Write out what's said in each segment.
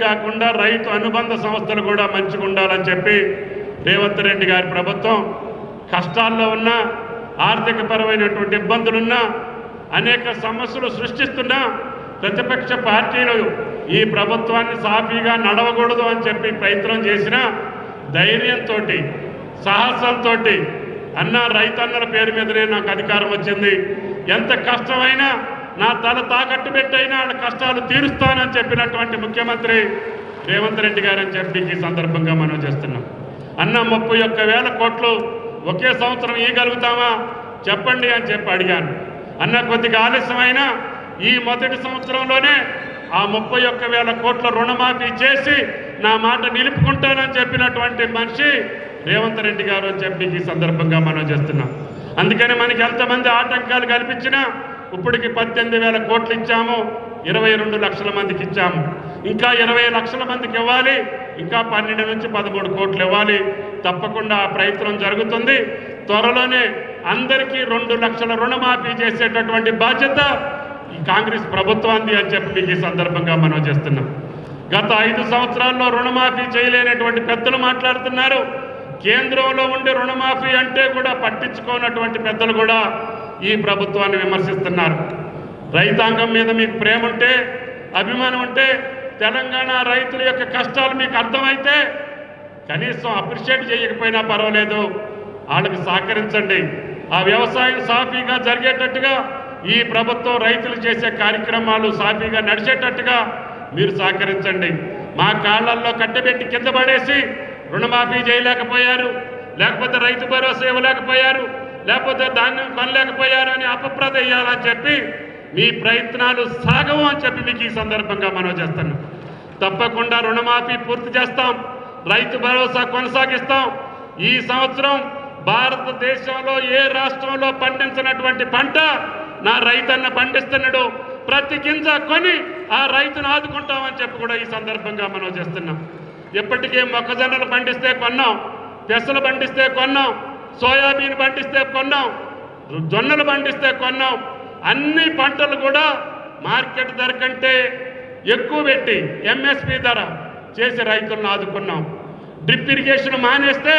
కాకుండా రైతు అనుబంధ సంస్థలు కూడా మంచిగా ఉండాలని చెప్పి రేవంత్ రెడ్డి గారి ప్రభుత్వం కష్టాల్లో ఉన్న ఆర్థికపరమైనటువంటి ఇబ్బందులున్నా అనేక సమస్యలు సృష్టిస్తున్నా ప్రతిపక్ష పార్టీలు ఈ ప్రభుత్వాన్ని సాఫీగా నడవకూడదు అని చెప్పి ప్రయత్నం చేసిన ధైర్యంతో సాహసంతో అన్న రైతన్నల పేరు మీదనే నాకు అధికారం వచ్చింది. ఎంత కష్టమైనా నా తల తాకట్టు పెట్టైనా వాళ్ళ కష్టాలు తీరుస్తానని చెప్పినటువంటి ముఖ్యమంత్రి రేవంత్ రెడ్డి గారని చెప్పి ఈ సందర్భంగా మనం చేస్తున్నాం. అన్న ముప్పై ఒక్క వేల కోట్లు ఒకే సంవత్సరం ఇవ్వగలుగుతామా చెప్పండి అని చెప్పి అడిగాను. అన్న కొద్దిగా ఆలస్యమైనా ఈ మొదటి సంవత్సరంలోనే ఆ ముప్పై ఒక్క వేల కోట్ల రుణమాఫీ చేసి నా మాట నిలుపుకుంటానని చెప్పినటువంటి మనిషి రేవంత్ రెడ్డి గారు అని చెప్పి ఈ సందర్భంగా మనం చేస్తున్నాం. అందుకని మనకి ఎంతమంది ఆటంకాలు కల్పించినా ఇప్పటికి పద్దెనిమిది వేల కోట్లు ఇచ్చాము ఇరవై రెండు లక్షల మందికి ఇచ్చాము. ఇంకా ఇరవై లక్షల మందికి ఇవ్వాలి ఇంకా పన్నెండు నుంచి పదమూడు కోట్లు ఇవ్వాలి. తప్పకుండా ఆ ప్రయత్నం జరుగుతుంది. త్వరలోనే అందరికీ రెండు లక్షల రుణమాఫీ చేసేటటువంటి బాధ్యత ఈ కాంగ్రెస్ ప్రభుత్వాన్ని అని చెప్పి మీకు ఈ సందర్భంగా మనం చేస్తున్నాం. గత ఐదు సంవత్సరాల్లో రుణమాఫీ చేయలేనటువంటి పెద్దలు మాట్లాడుతున్నారు. కేంద్రంలో ఉండే రుణమాఫీ అంటే కూడా పట్టించుకోనటువంటి పెద్దలు కూడా ఈ ప్రభుత్వాన్ని విమర్శిస్తున్నారు. రైతాంగం మీద మీకు ప్రేమ ఉంటే అభిమానం ఉంటే తెలంగాణ రైతుల యొక్క కష్టాలు మీకు అర్థమైతే కనీసం అప్రిషియేట్ చేయకపోయినా పర్వాలేదు. వాళ్ళకి సహకరించండి. ఆ వ్యవసాయం సాఫీగా జరిగేటట్టుగా ఈ ప్రభుత్వం రైతులు చేసే కార్యక్రమాలు సాఫీగా నడిచేటట్టుగా మీరు సహకరించండి. మా కాళ్ళల్లో కట్టబెట్టి కింద పడేసి రుణమాఫీ చేయలేకపోయారు. లేకపోతే రైతు భరోసా ఇవ్వలేకపోయారు. లేకపోతే ధాన్యం కొనలేకపోయారని అని అపప్రద వేయాలని చెప్పి మీ ప్రయత్నాలు సాగవు అని చెప్పి మీకు ఈ సందర్భంగా మనం చేస్తున్నాం తప్పకుండా రుణమాఫీ పూర్తి చేస్తాం. రైతు భరోసా కొనసాగిస్తాం. ఈ సంవత్సరం భారతదేశంలో ఏ రాష్ట్రంలో పండించినటువంటి పంట నా రైతన్న పండిస్తున్నాడు ప్రతి గింజ కొని ఆ రైతును ఆదుకుంటామని చెప్పి కూడా ఈ సందర్భంగా మనం చేస్తున్నాం. ఇప్పటికే మొక్కజొన్నలు పండిస్తే కొన్నాం పెసలు పండిస్తే కొన్నాం సోయాబీన్ పండిస్తే కొన్నాం జొన్నలు పండిస్తే కొన్నాం అన్ని పంటలు కూడా మార్కెట్ ధర కంటే ఎక్కువ పెట్టి ఎంఎస్పి ధర చేసి రైతులను ఆదుకున్నాం. డ్రిప్ ఇరిగేషన్ మానేస్తే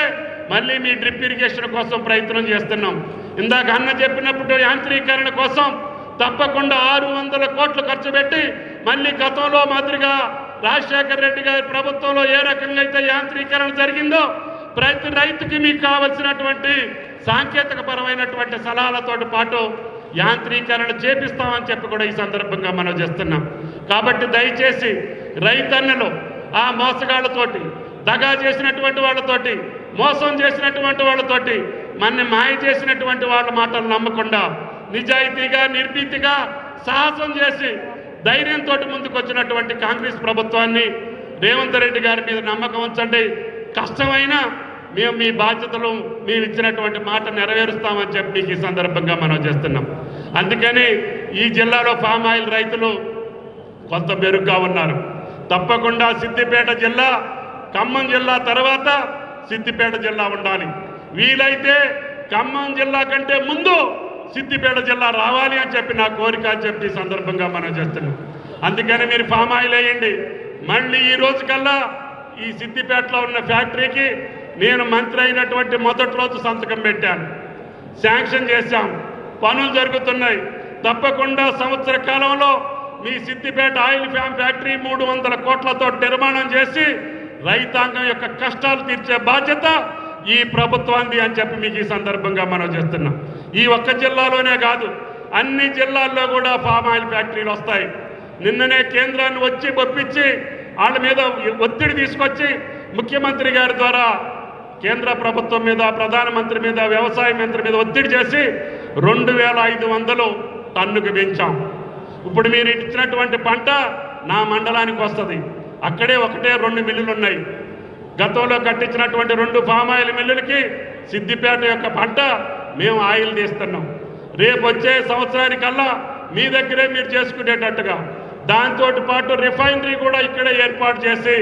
మళ్ళీ మీ డ్రిప్ ఇరిగేషన్ కోసం ప్రయత్నం చేస్తున్నాం. ఇందాక అన్న చెప్పినప్పుడు యాంత్రీకరణ కోసం తప్పకుండా ఆరు వందల కోట్లు ఖర్చు పెట్టి మళ్ళీ గతంలో మాదిరిగా రాజశేఖర రెడ్డి గారి ప్రభుత్వంలో ఏ రకంగా అయితే యాంత్రీకరణ జరిగిందో ప్రతి రైతుకి మీకు కావలసినటువంటి సాంకేతిక పరమైనటువంటి సలహాలతో పాటు యాంత్రీకరణ చేపిస్తామని చెప్పి కూడా ఈ సందర్భంగా మనం చేస్తున్నాం. కాబట్టి దయచేసి రైతన్నలు ఆ మోసగాళ్ళతోటి దగా చేసినటువంటి వాళ్ళతోటి మోసం చేసినటువంటి వాళ్ళతోటి మన మాయ చేసినటువంటి వాళ్ళ మాటలు నమ్మకుండా నిజాయితీగా నిర్భీతిగా సాహసం చేసి ధైర్యంతో ముందుకు వచ్చినటువంటి కాంగ్రెస్ ప్రభుత్వాన్ని రేవంత్ రెడ్డి గారి మీద నమ్మకం ఉంచండి. కష్టమైనా మేము మీ బాధ్యతలు మేము ఇచ్చినటువంటి మాట నెరవేరుస్తామని చెప్పి మీకు ఈ సందర్భంగా మనం చేస్తున్నాం. అందుకని ఈ జిల్లాలో ఫామ్ ఆయిల్ రైతులు కొంత మెరుగ్గా ఉన్నారు. తప్పకుండా సిద్దిపేట జిల్లా ఖమ్మం జిల్లా తర్వాత సిద్దిపేట జిల్లా ఉండాలి. వీలైతే ఖమ్మం జిల్లా కంటే ముందు సిద్దిపేట జిల్లా రావాలి అని చెప్పి నా కోరిక అని చెప్పి సందర్భంగా మనం చేస్తున్నాం. అందుకని మీరు ఫామ్ ఆయిల్ వేయండి. మళ్ళీ ఈ రోజు కల్లా ఈ సిద్దిపేటలో ఉన్న ఫ్యాక్టరీకి నేను మంత్రి అయినటువంటి మొదటి రోజు సంతకం పెట్టాను. శాంక్షన్ చేశాం. పనులు జరుగుతున్నాయి. తప్పకుండా సంవత్సర కాలంలో మీ సిద్దిపేట ఆయిల్ ఫ్యామ్ ఫ్యాక్టరీ మూడు వందల కోట్లతో నిర్మాణం చేసి రైతాంగం యొక్క కష్టాలు తీర్చే బాధ్యత ఈ ప్రభుత్వాన్ని అని చెప్పి మీకు ఈ సందర్భంగా మనం చేస్తున్నాం. ఈ ఒక్క జిల్లాలోనే కాదు అన్ని జిల్లాల్లో కూడా ఫామ్ ఆయిల్ ఫ్యాక్టరీలు వస్తాయి. నిన్ననే కేంద్రాన్ని వచ్చి ఒప్పించి వాళ్ళ మీద ఒత్తిడి తీసుకొచ్చి ముఖ్యమంత్రి గారి ద్వారా కేంద్ర ప్రభుత్వం మీద ప్రధానమంత్రి మీద వ్యవసాయ మంత్రి మీద ఒత్తిడి చేసి రెండు వేల ఐదు వందలు టన్నుకు పెంచాం. ఇప్పుడు మీరు ఇచ్చినటువంటి పంట నా మండలానికి వస్తుంది. అక్కడే ఒకటే రెండు మిల్లులు ఉన్నాయి గతంలో కట్టించినటువంటి రెండు పామాయిల్ ఆయిల్ మిల్లులకి సిద్దిపేట యొక్క పంట మేము ఆయిల్ తీస్తున్నాం. రేపు వచ్చే సంవత్సరానికల్లా మీ దగ్గరే మీరు చేసుకునేటట్టుగా దాంతో పాటు రిఫైనరీ కూడా ఇక్కడే ఏర్పాటు చేసి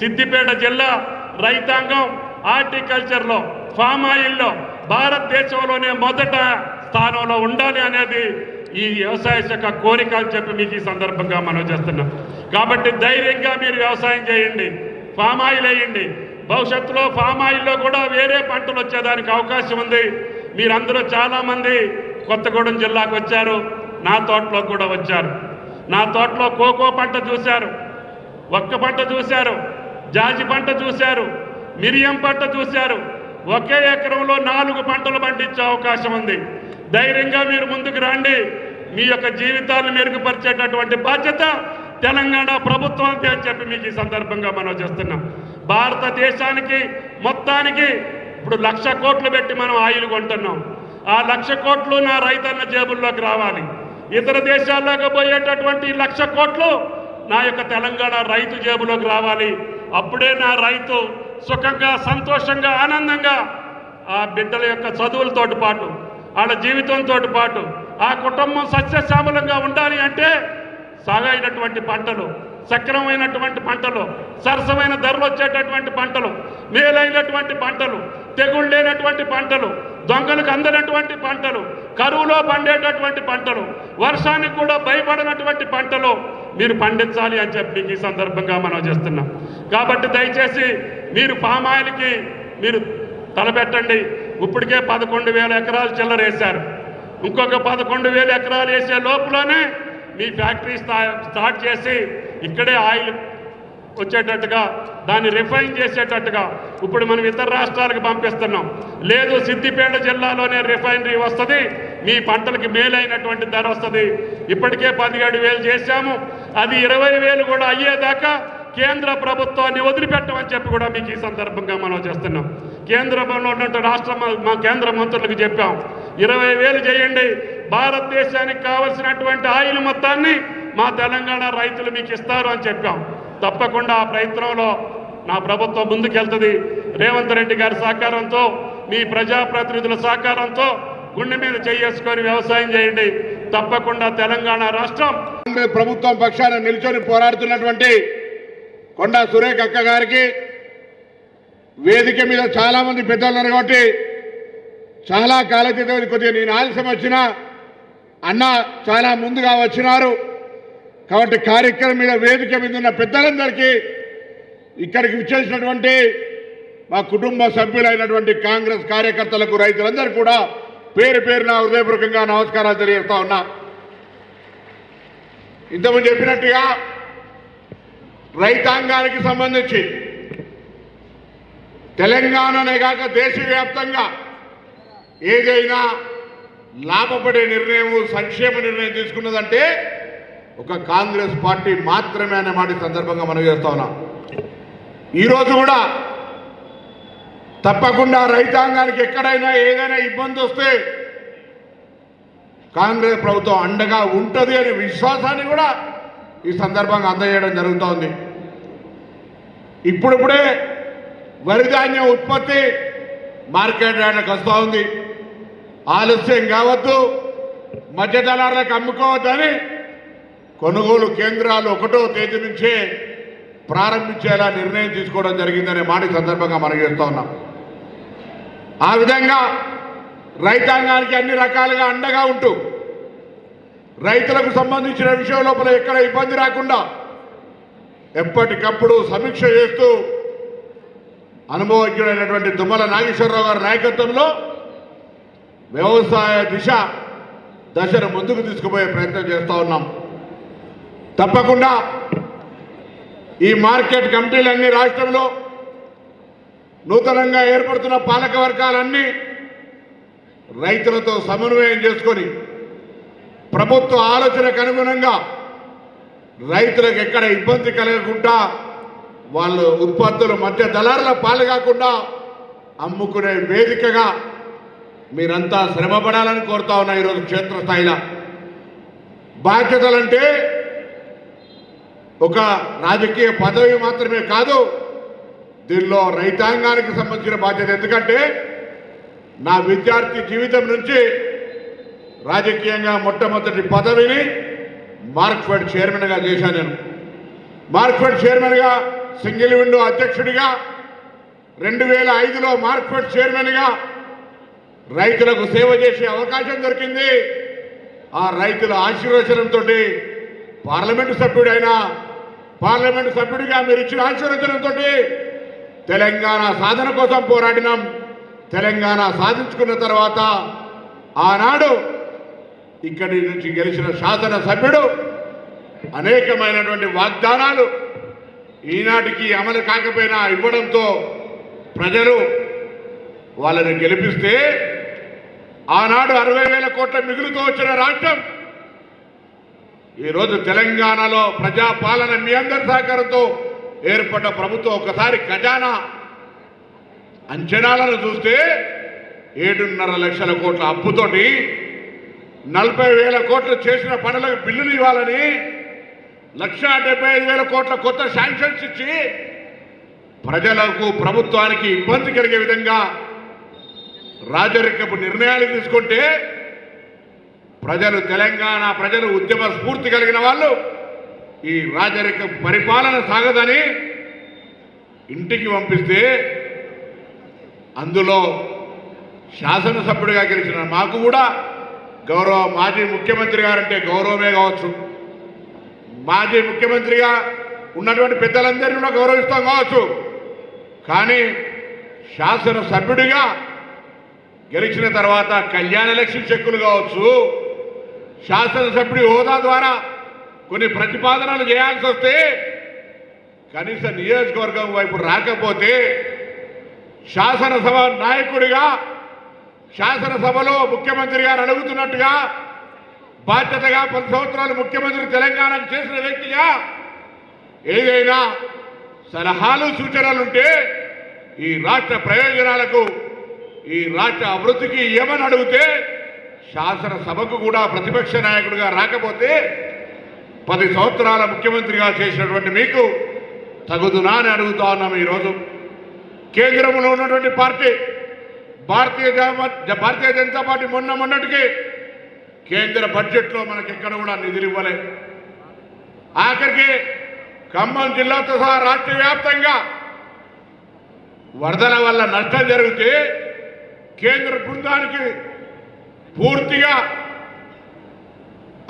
సిద్దిపేట జిల్లా రైతాంగం హార్టికల్చర్లో ఫామ్ ఆయిల్లో భారతదేశంలోనే మొదట స్థానంలో ఉండాలి అనేది ఈ వ్యవసాయ శాఖ కోరిక అని చెప్పి మీకు ఈ సందర్భంగా మనం చేస్తున్నాం. కాబట్టి ధైర్యంగా మీరు వ్యవసాయం చేయండి ఫామ్ ఆయిల్ వేయండి. భవిష్యత్తులో ఫామ్ ఆయిల్లో కూడా వేరే పంటలు వచ్చేదానికి అవకాశం ఉంది. మీరందరూ చాలామంది కొత్తగూడెం జిల్లాకు వచ్చారు నా తోటలో కూడా వచ్చారు. నా తోటలో కోకో పంట చూశారు ఒక్క పంట చూశారు జాజి పంట చూశారు మిరియం పంట చూశారు. ఒకే ఎకరంలో నాలుగు పంటలు పండించే అవకాశం ఉంది. ధైర్యంగా మీరు ముందుకు రండి. మీ యొక్క జీవితాలను మెరుగుపరిచేటటువంటి బాధ్యత తెలంగాణ ప్రభుత్వానికి అని చెప్పి మీకు ఈ సందర్భంగా మనం చేస్తున్నాం. భారతదేశానికి మొత్తానికి ఇప్పుడు లక్ష కోట్లు పెట్టి మనం ఆయిల్ కొంటున్నాం. ఆ లక్ష కోట్లు నా రైతన్న జేబుల్లోకి రావాలి. ఇతర దేశాల్లోకి పోయేటటువంటి లక్ష కోట్లు నా యొక్క తెలంగాణ రైతు జేబులోకి రావాలి. అప్పుడే నా రైతు సుఖంగా సంతోషంగా ఆనందంగా ఆ బిడ్డల యొక్క చదువులతోటి పాటు వాళ్ళ జీవితంతో పాటు ఆ కుటుంబం సస్యశ్యామలంగా ఉండాలి అంటే సాగైనటువంటి పంటలు సక్రమైనటువంటి పంటలు సరసమైన ధరలు వచ్చేటటువంటి పంటలు మేలైనటువంటి పంటలు తెగుళ్ళు లేనటువంటి పంటలు దొంగలకు అందనటువంటి పంటలు కరువులో పండేటటువంటి పంటలు వర్షానికి కూడా భయపడినటువంటి పంటలు మీరు పండించాలి అని చెప్పి మీకు ఈ సందర్భంగా మనం చేస్తున్నాం. కాబట్టి దయచేసి మీరు పామాయిల్కి మీరు తలపెట్టండి. ఇప్పటికే పదకొండు వేల ఎకరాలు చిల్లర వేశారు. ఇంకొక పదకొండు వేల ఎకరాలు వేసే లోపలనే మీ ఫ్యాక్టరీ స్టార్ట్ చేసి ఇక్కడే ఆయిల్ వచ్చేటట్టుగా దాన్ని రిఫైన్ చేసేటట్టుగా ఇప్పుడు మనం ఇతర రాష్ట్రాలకు పంపిస్తున్నాం. లేదు సిద్దిపేట జిల్లాలోనే రిఫైనరీ వస్తుంది మీ పంటలకి మేలైనటువంటి ధర వస్తుంది. ఇప్పటికే పదిహేడు వేలు చేశాము అది ఇరవై వేలు కూడా అయ్యేదాకా కేంద్ర ప్రభుత్వాన్ని వదిలిపెట్టమని చెప్పి కూడా మీకు ఈ సందర్భంగా మనం చేస్తున్నాం. కేంద్రంలో ఉన్నటువంటి రాష్ట్ర మా కేంద్ర మంత్రులకు చెప్పాం ఇరవై వేలు చేయండి భారతదేశానికి కావలసినటువంటి ఆయిల్ మొత్తాన్ని మా తెలంగాణ రైతులు మీకు ఇస్తారు అని చెప్పాం. తప్పకుండా ఆ ప్రయత్నంలో నా ప్రభుత్వం ముందుకెళ్తుంది. రేవంత్ రెడ్డి గారి సహకారంతో మీ ప్రజాప్రతినిధుల సహకారంతో గుండె మీద చేసుకొని వ్యవసాయం చేయండి. తప్పకుండా తెలంగాణ రాష్ట్రం. ప్రభుత్వం పక్షాన నిల్చొని పోరాడుతున్నటువంటి కొండా సురేఖ అక్క గారికి వేదిక మీద చాలా మంది పెద్దలు ఉన్నారు కాబట్టి చాలా కాలతీతం కొద్దిగా నేను ఆలస్యం వచ్చినా అన్న చాలా ముందుగా వచ్చినారు. కాబట్టి కార్యక్రమం మీద వేదిక మీద ఉన్న పెద్దలందరికీ ఇక్కడికి విచ్చేసినటువంటి మా కుటుంబ సభ్యులైనటువంటి కాంగ్రెస్ కార్యకర్తలకు రైతులందరూ కూడా పేరు పేరున హృదయపూర్వకంగా నమస్కారాలు తెలియజేస్తా ఉన్నా. ఇంతకుముందు చెప్పినట్టుగా రైతాంగానికి సంబంధించి తెలంగాణనే కాక దేశవ్యాప్తంగా ఏదైనా లాభపడే నిర్ణయం సంక్షేమ నిర్ణయం తీసుకున్నదంటే ఒక కాంగ్రెస్ పార్టీ మాత్రమే అనే మాట సందర్భంగా మనం చేస్తా ఉన్నాం. ఈరోజు కూడా తప్పకుండా రైతాంగానికి ఎక్కడైనా ఏదైనా ఇబ్బంది వస్తే కాంగ్రెస్ ప్రభుత్వం అండగా ఉంటుంది అనే విశ్వాసాన్ని కూడా ఈ సందర్భంగా అందజేయడం జరుగుతోంది. ఇప్పుడిప్పుడే వరి ధాన్యం ఉత్పత్తి మార్కెట్ రేట్లకు వస్తూ ఉంది. ఆలస్యం కావద్దు. మధ్య దళారులకు అమ్ముకోవద్దని కొనుగోలు కేంద్రాలు ఒకటో తేదీ నుంచే ప్రారంభించేలా నిర్ణయం తీసుకోవడం జరిగిందనే మాట సందర్భంగా మనం చేస్తూ ఉన్నాం. ఆ విధంగా రైతాంగానికి అన్ని రకాలుగా అండగా ఉంటూ రైతులకు సంబంధించిన విషయం లోపల ఎక్కడ ఇబ్బంది రాకుండా ఎప్పటికప్పుడు సమీక్ష చేస్తూ అనుభవజ్ఞుడైనటువంటి దుమ్మల నాగేశ్వరరావు గారి నాయకత్వంలో వ్యవసాయ దిశ దశను ముందుకు తీసుకుపోయే ప్రయత్నం చేస్తూ ఉన్నాం. తప్పకుండా ఈ మార్కెట్ కమిటీలన్నీ రాష్ట్రంలో నూతనంగా ఏర్పడుతున్న పాలక వర్గాలన్నీ రైతులతో సమన్వయం చేసుకొని ప్రభుత్వ ఆలోచనకు అనుగుణంగా రైతులకు ఎక్కడ ఇబ్బంది కలగకుండా వాళ్ళు ఉత్పత్తులు మధ్య దళారుల పాలు కాకుండా అమ్ముకునే వేదికగా మీరంతా శ్రమపడాలని కోరుతా ఉన్నా ఈరోజు క్షేత్రస్థాయిలో. బాధ్యతలంటే ఒక రాజకీయ పదవి మాత్రమే కాదు దీనిలో రైతాంగానికి సంబంధించిన బాధ్యత. ఎందుకంటే నా విద్యార్థి జీవితం నుంచి రాజకీయంగా మొట్టమొదటి పదవిని మార్క్ఫెడ్ చైర్మన్గా చేశాను నేను. మార్క్ఫెడ్ చైర్మన్గా సింగిల్ విండో అధ్యక్షుడిగా రెండు వేల ఐదులో మార్క్ఫెడ్ చైర్మన్గా రైతులకు సేవ చేసే అవకాశం దొరికింది. ఆ రైతుల ఆశీర్వచనంతో పార్లమెంటు సభ్యుడైనా పార్లమెంటు సభ్యుడిగా మీరు ఇచ్చిన ఆశీర్వచనంతో తెలంగాణ సాధన కోసం పోరాడినాం. తెలంగాణ సాధించుకున్న తర్వాత ఆనాడు ఇక్కడి నుంచి గెలిచిన శాసనసభ్యుడు అనేకమైనటువంటి వాగ్దానాలు ఈనాటికి అమలు కాకపోయినా ఇవ్వడంతో ప్రజలు వాళ్ళని గెలిపిస్తే ఆనాడు అరవై వేల కోట్ల మిగులుతో వచ్చిన రాష్ట్రం ఈరోజు తెలంగాణలో ప్రజాపాలన మీ అందరి సహకారంతో ఏర్పడ్డ ప్రభుత్వం ఒకసారి ఖజానా అంచనాలను చూస్తే ఏడున్నర లక్షల కోట్ల అప్పుతోటి నలభై వేల కోట్లు చేసిన పనులకు బిల్లులు ఇవ్వాలని లక్ష డెబ్బై ఐదు వేల కోట్ల కొత్త శాంక్షన్స్ ఇచ్చి ప్రజలకు ప్రభుత్వానికి ఇబ్బంది కలిగే విధంగా రాజరికపు నిర్ణయాలు తీసుకుంటే ప్రజలు తెలంగాణ ప్రజలు ఉద్యమ స్ఫూర్తి కలిగిన వాళ్ళు ఈ రాజరిక పరిపాలన సాగదని ఇంటికి పంపిస్తే అందులో శాసనసభ్యుడిగా గెలిచిన మాకు కూడా గౌరవ మాజీ ముఖ్యమంత్రి గారంటే గౌరవమే కావచ్చు. మాజీ ముఖ్యమంత్రిగా ఉన్నటువంటి పెద్దలందరినీ కూడా గౌరవిస్తాం కావచ్చు. కానీ శాసనసభ్యుడిగా గెలిచిన తర్వాత కళ్యాణ లక్ష్మి చెక్కులు కావచ్చు శాసనసభ్యుడి హోదా ద్వారా కొన్ని ప్రతిపాదనలు చేయాల్సి వస్తే కనీస నియోజకవర్గం వైపు రాకపోతే శాసనసభ నాయకుడిగా శాసనసభలో ముఖ్యమంత్రి గారు అడుగుతున్నట్టుగా బాధ్యతగా పది సంవత్సరాలు ముఖ్యమంత్రి తెలంగాణకు చేసిన వ్యక్తిగా ఏదైనా సలహాలు సూచనలుంటే ఈ రాష్ట్ర ప్రయోజనాలకు ఈ రాష్ట్ర అభివృద్ధికి ఏమని అడిగితే శాసనసభకు కూడా ప్రతిపక్ష నాయకుడిగా రాకపోతే పది సంవత్సరాల ముఖ్యమంత్రిగా చేసినటువంటి మీకు తగుదునా అని అడుగుతా ఉన్నాము ఈరోజు. కేంద్రంలో ఉన్నటువంటి పార్టీ భారతీయ భారతీయ జనతా పార్టీ మొన్న మొన్నటికి కేంద్ర బడ్జెట్లో మనకి ఎక్కడ కూడా నిధులు ఇవ్వలే. ఆఖరికి ఖమ్మం జిల్లాతో సహా రాష్ట్ర వ్యాప్తంగా వరదల వల్ల నష్టం జరిగితే కేంద్ర బృందానికి పూర్తిగా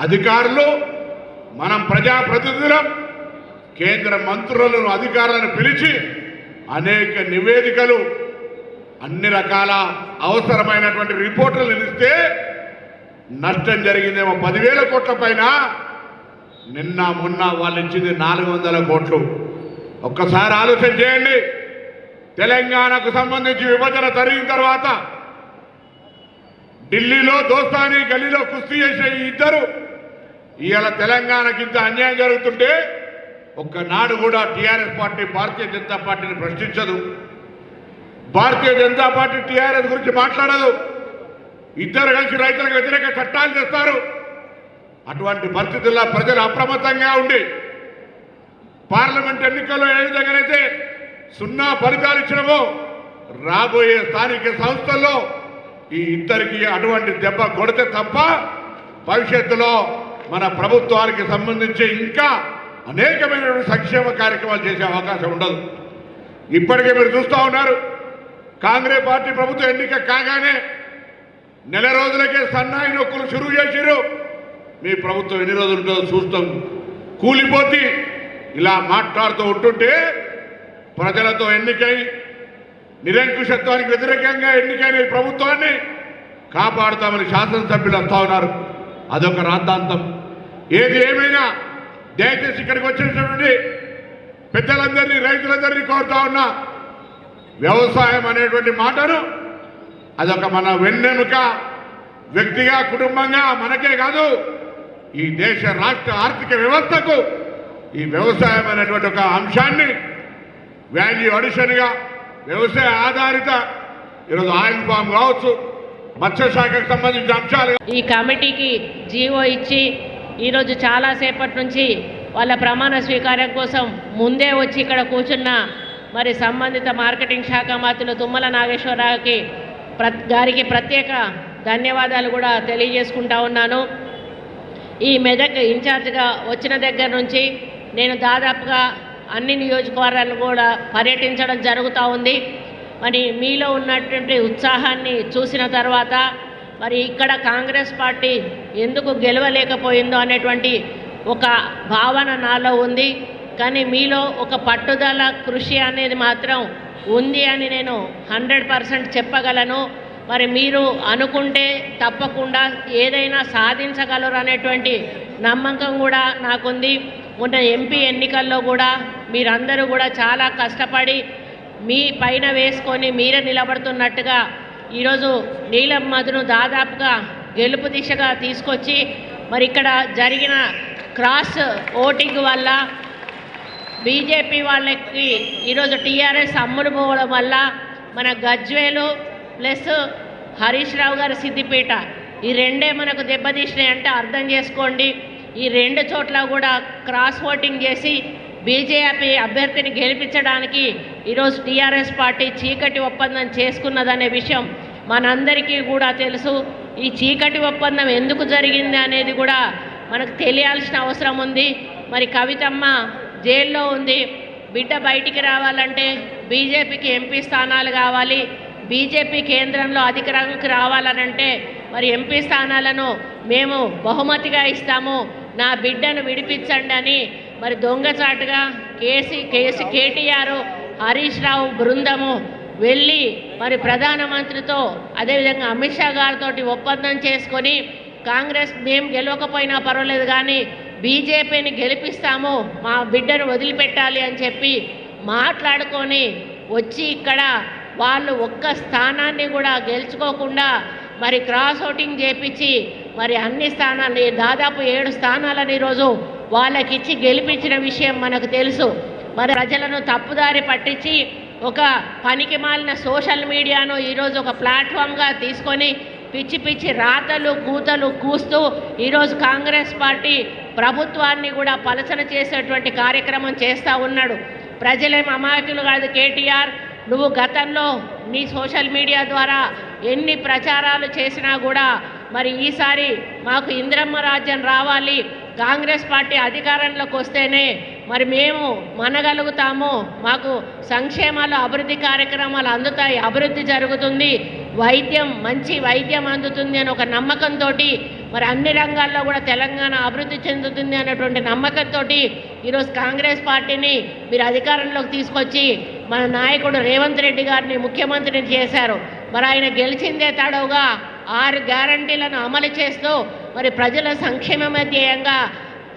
అధికారులు మనం ప్రజాప్రతినిధులం కేంద్ర మంత్రులను అధికారులను పిలిచి అనేక నివేదికలు అన్ని రకాల అవసరమైనటువంటి రిపోర్టులు ఇస్తే నష్టం జరిగిందేమో పదివేల కోట్ల పైన. నిన్న మొన్న వాళ్ళు ఇచ్చింది నాలుగు వందల కోట్లు. ఒక్కసారి ఆలోచన చేయండి. తెలంగాణకు సంబంధించి విభజన జరిగిన తర్వాత ఢిల్లీలో దోస్తాని గల్లీలో కుస్తీ చేసే ఇద్దరు ఇవాళ తెలంగాణకి ఇంత అన్యాయం జరుగుతుంటే ఒక్కనాడు కూడా టీఆర్ఎస్ పార్టీ భారతీయ జనతా పార్టీని ప్రశ్నించదు భారతీయ జనతా పార్టీ టీఆర్ఎస్ గురించి మాట్లాడదు. ఇద్దరు కలిసి రైతులకు వ్యతిరేక చట్టాలు తెస్తారు అటువంటి పరిస్థితుల్లో ప్రజలు అప్రమత్తంగా ఉండి పార్లమెంట్ ఎన్నికల్లో ఏ విధంగానైతే సున్నా ఫలితాలు ఇచ్చినమో రాబోయే స్థానిక సంస్థల్లో ఈ ఇద్దరికి అటువంటి దెబ్బ కొడితే తప్ప భవిష్యత్తులో మన ప్రభుత్వానికి సంబంధించి ఇంకా అనేకమైనటువంటి సంక్షేమ కార్యక్రమాలు చేసే అవకాశం ఉండదు. ఇప్పటికే మీరు చూస్తూ ఉన్నారు కాంగ్రెస్ పార్టీ ప్రభుత్వం ఎన్నిక కాగానే నెల రోజులకే సన్నాయి నొక్కులు షురువు చేసిరు మీ ప్రభుత్వం ఎన్ని రోజులు ఉంటుందో చూస్తాం. కూలిపోతి ఇలా మాట్లాడుతూ ఉంటుంటే ప్రజలతో ఎన్నికై నిరంకుశత్వానికి వ్యతిరేకంగా ఎన్నికైన ఈ ప్రభుత్వాన్ని కాపాడుతామని శాసనసభ్యులు వస్తా ఉన్నారు. అదొక రాద్ధాంతం. ఏది ఏమైనా దయచేసి ఇక్కడికి వచ్చినటువంటి పెద్దలందరినీ రైతులందరినీ కోరుతా ఉన్నా వ్యవసాయం అనేటువంటి మాటను అదొక మన వెన్నెనుక వ్యక్తిగా కుటుంబంగా మనకే కాదు ఈ దేశ రాష్ట్ర ఆర్థిక వ్యవస్థకు ఈ వ్యవసాయం అనేటువంటి ఒక అంశాన్ని వాల్యూ అడిషన్గా వ్యవసాయ ఆధారిత ఈరోజు ఆయిల్ ఫామ్ కావచ్చు మత్స్యశాఖకు సంబంధించిన అంశాలు. ఈ కమిటీకి జీవో ఇచ్చి ఈరోజు చాలాసేపటి నుంచి వాళ్ళ ప్రమాణ స్వీకారం కోసం ముందే వచ్చి ఇక్కడ కూర్చున్న మరి సంబంధిత మార్కెటింగ్ శాఖ మంత్రులు తుమ్మల నాగేశ్వరరావుకి ప్ర గారికి ప్రత్యేక ధన్యవాదాలు కూడా తెలియజేసుకుంటా ఉన్నాను. ఈ మెదక్ ఇన్ఛార్జ్గా వచ్చిన దగ్గర నుంచి నేను దాదాపుగా అన్ని నియోజకవర్గాలను కూడా పర్యటించడం జరుగుతూ ఉంది. మరి మీలో ఉన్నటువంటి ఉత్సాహాన్ని చూసిన తర్వాత మరి ఇక్కడ కాంగ్రెస్ పార్టీ ఎందుకు గెలవలేకపోయిందో అనేటువంటి ఒక భావన నాలో ఉంది. కానీ మీలో ఒక పట్టుదల కృషి అనేది మాత్రం ఉంది అని నేను హండ్రెడ్ పర్సెంట్ చెప్పగలను. మరి మీరు అనుకుంటే తప్పకుండా ఏదైనా సాధించగలరు అనేటువంటి నమ్మకం కూడా నాకుంది. మొన్న ఎంపీ ఎన్నికల్లో కూడా మీరందరూ కూడా చాలా కష్టపడి మీ పైన వేసుకొని మీరే నిలబడుతున్నట్టుగా ఈరోజు నీలం మధును దాదాపుగా గెలుపు దిశగా తీసుకొచ్చి మరి ఇక్కడ జరిగిన క్రాస్ ఓటింగ్ వల్ల బీజేపీ వాళ్ళకి ఈరోజు టీఆర్ఎస్ అమ్ముడు పోవడం వల్ల మన గజ్వేలు ప్లస్ హరీష్ రావు గారి సిద్దిపేట ఈ రెండే మనకు దెబ్బతీసినాయి అంటే అర్థం చేసుకోండి. ఈ రెండు చోట్ల కూడా క్రాస్ ఓటింగ్ చేసి బీజేపీ అభ్యర్థిని గెలిపించడానికి ఈరోజు టీఆర్ఎస్ పార్టీ చీకటి ఒప్పందం చేసుకున్నదనే విషయం మనందరికీ కూడా తెలుసు. ఈ చీకటి ఒప్పందం ఎందుకు జరిగింది అనేది కూడా మనకు తెలియాల్సిన అవసరం ఉంది. మరి కవితమ్మ జైల్లో ఉంది. బిడ్డ బయటికి రావాలంటే బీజేపీకి ఎంపీ స్థానాలు కావాలి. బీజేపీ కేంద్రంలో అధికారంకి రావాలనంటే మరి ఎంపీ స్థానాలను మేము బహుమతిగా ఇస్తాము. నా బిడ్డను విడిపించండి అని మరి దొంగచాటుగా KC KC KTR Harish Rao బృందము వెళ్ళి మరి ప్రధానమంత్రితో అదేవిధంగా అమిత్ షా గారితో ఒప్పందం చేసుకొని కాంగ్రెస్ మేము గెలవకపోయినా పర్వాలేదు కానీ బీజేపీని గెలిపిస్తాము మా బిడ్డను వదిలిపెట్టాలి అని చెప్పి మాట్లాడుకొని వచ్చి ఇక్కడ వాళ్ళు ఒక్క స్థానాన్ని కూడా గెలుచుకోకుండా మరి క్రాస్ ఓటింగ్ చేపించి మరి అన్ని స్థానాలు దాదాపు ఏడు స్థానాలను ఈరోజు వాళ్ళకిచ్చి గెలిపించిన విషయం మనకు తెలుసు. మరి ప్రజలను తప్పుదారి పట్టించి ఒక పనికి మాలిన సోషల్ మీడియాను ఈరోజు ఒక ప్లాట్ఫామ్గా తీసుకొని పిచ్చి పిచ్చి రాతలు కూతలు కూస్తూ ఈరోజు కాంగ్రెస్ పార్టీ ప్రభుత్వాన్ని కూడా పలచన చేసేటువంటి కార్యక్రమం చేస్తూ ఉన్నాడు. ప్రజలేం అమాయకులు కాదు కేటీఆర్. నువ్వు గతంలో నీ సోషల్ మీడియా ద్వారా ఎన్ని ప్రచారాలు చేసినా కూడా మరి ఈసారి మాకు ఇంద్రమ్మ రాజ్యం రావాలి. కాంగ్రెస్ పార్టీ అధికారంలోకి వస్తేనే మరి మేము మనగలుగుతాము. మాకు సంక్షేమాలు అభివృద్ధి కార్యక్రమాలు అందుతాయి. అభివృద్ధి జరుగుతుంది. వైద్యం మంచి వైద్యం అందుతుంది అని ఒక నమ్మకంతో మరి అన్ని రంగాల్లో కూడా తెలంగాణ అభివృద్ధి చెందుతుంది అనేటువంటి నమ్మకంతో ఈరోజు కాంగ్రెస్ పార్టీని మీరు అధికారంలోకి తీసుకొచ్చి మన నాయకుడు రేవంత్ రెడ్డి గారిని ముఖ్యమంత్రిని చేశారు. మరి ఆయన గెలిచిందే తడవుగా ఆరు గ్యారంటీలను అమలు చేస్తూ మరి ప్రజల సంక్షేమమే ధ్యేయంగా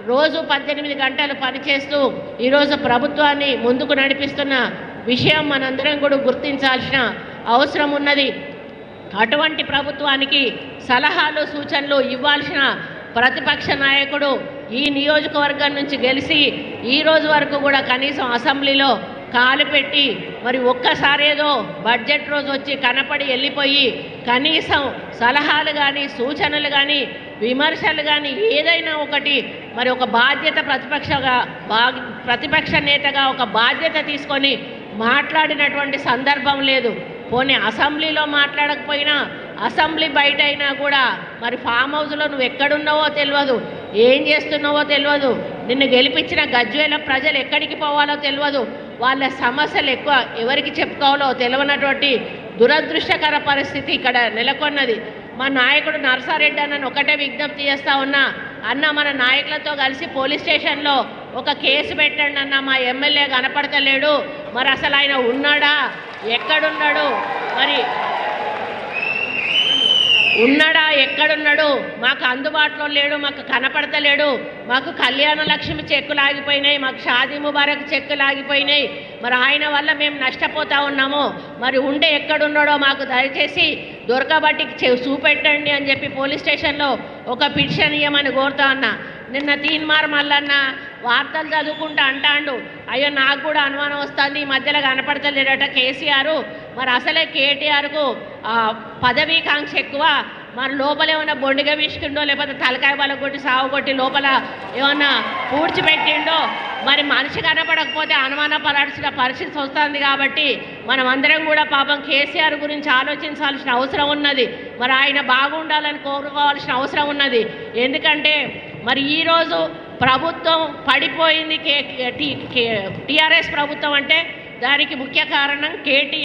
రోజు పద్దెనిమిది గంటలు పనిచేస్తూ ఈరోజు ప్రభుత్వాన్ని ముందుకు నడిపిస్తున్న విషయం మనందరం కూడా గుర్తించాల్సిన అవసరం ఉన్నది. అటువంటి ప్రభుత్వానికి సలహాలు సూచనలు ఇవ్వాల్సిన ప్రతిపక్ష నాయకుడు ఈ నియోజకవర్గం నుంచి గెలిచి ఈ రోజు వరకు కూడా కనీసం అసెంబ్లీలో కాలు పెట్టి మరి ఒక్కసారి ఏదో బడ్జెట్ రోజు వచ్చి కనపడి వెళ్ళిపోయి కనీసం సలహాలు కానీ సూచనలు కానీ విమర్శలు కానీ ఏదైనా ఒకటి మరి ఒక బాధ్యత ప్రతిపక్షగా బా ప్రతిపక్ష నేతగా ఒక బాధ్యత తీసుకొని మాట్లాడినటువంటి సందర్భం లేదు. పోనీ అసెంబ్లీలో మాట్లాడకపోయినా అసెంబ్లీ బయట అయినా కూడా మరి ఫామ్ హౌస్లో నువ్వు ఎక్కడున్నావో తెలియదు ఏం చేస్తున్నావో తెలియదు నిన్ను గెలిపించిన గజ్వేల ప్రజలు ఎక్కడికి పోవాలో తెలియదు వాళ్ళ సమస్యలు ఎక్కువ ఎవరికి చెప్పుకోవాలో తెలియనటువంటి దురదృష్టకర పరిస్థితి ఇక్కడ నెలకొన్నది. మా నాయకుడు నర్సారెడ్డి అన్నను ఒకటే విజ్ఞప్తి చేస్తా ఉన్నా అన్న మన నాయకులతో కలిసి పోలీస్ స్టేషన్లో ఒక కేసు పెట్టండి అన్న మా ఎమ్మెల్యే కనపడతలేడు. మరి అసలు ఆయన ఉన్నాడా? ఎక్కడున్నాడు? మరి ఉన్నాడా? ఎక్కడున్నాడు? మాకు అందుబాటులో లేడు మాకు కనపడతలేడు. మాకు కళ్యాణ లక్ష్మి చెక్కులు ఆగిపోయినాయి మాకు షాదీ ముబారక్ చెక్కులు ఆగిపోయినాయి. మరి ఆయన వల్ల మేము నష్టపోతా ఉన్నాము. మరి ఉండే ఎక్కడున్నాడో మాకు దయచేసి దొరకబట్టి చె- చూపెట్టండి అని చెప్పి పోలీస్ స్టేషన్లో ఒక పిటిషన్ ఇవ్వమని కోరుతా ఉన్నా. నిన్న తీన్మార్ మల్లన్న వార్తలు చదువుకుంటా అంటాండు అయ్యో నాకు కూడా అనుమానం వస్తుంది ఈ మధ్యలో కనపడతలేడట కేసీఆర్. మరి అసలే కేటీఆర్కు పదవీ పదవీకాంక్ష ఎక్కువ. మరి లోపల ఏమైనా బొండిగా విసుకుండో లేకపోతే తలకాయ బల కొట్టి సాగు కొట్టి లోపల ఏమన్నా పూడ్చిపెట్టిండో మరి మనిషి కనపడకపోతే అనుమాన పడాల్సిన పరిస్థితి వస్తుంది కాబట్టి మనం అందరం కూడా పాపం కేసీఆర్ గురించి ఆలోచించాల్సిన అవసరం ఉన్నది. మరి ఆయన బాగుండాలని కోరుకోవాల్సిన అవసరం ఉన్నది. ఎందుకంటే మరి ఈరోజు ప్రభుత్వం పడిపోయింది కే టీఆర్ఎస్ ప్రభుత్వం అంటే దానికి ముఖ్య కారణం కేటీ